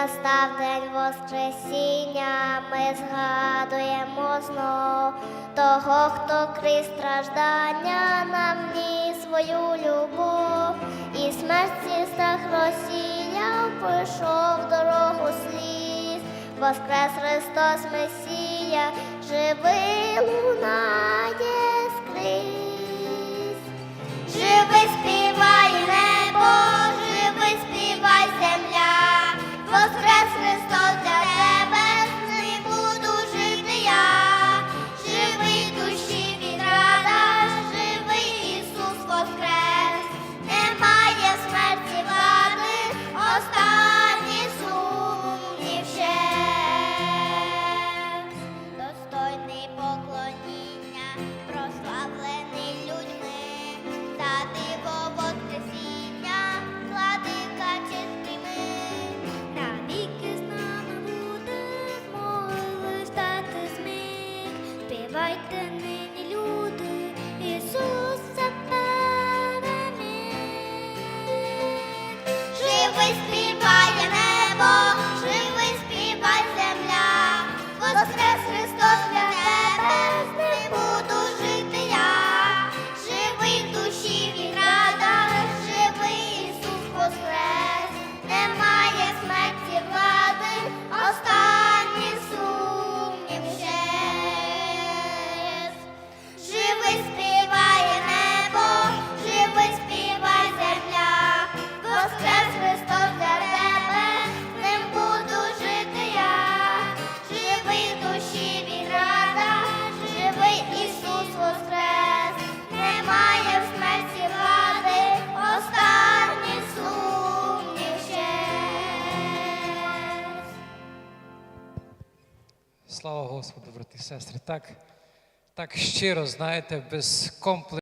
настав день Воскресіння, ми згадуємо знов того, хто крізь страждання нам вніс свою любов, і смерті страх Росія пройшов дорогу сліз, Воскрес Христос Месія, живий лунає скрізь, живий співа! Слава Господу, брати і сестри. Так, так щиро, знаєте, без комплексу.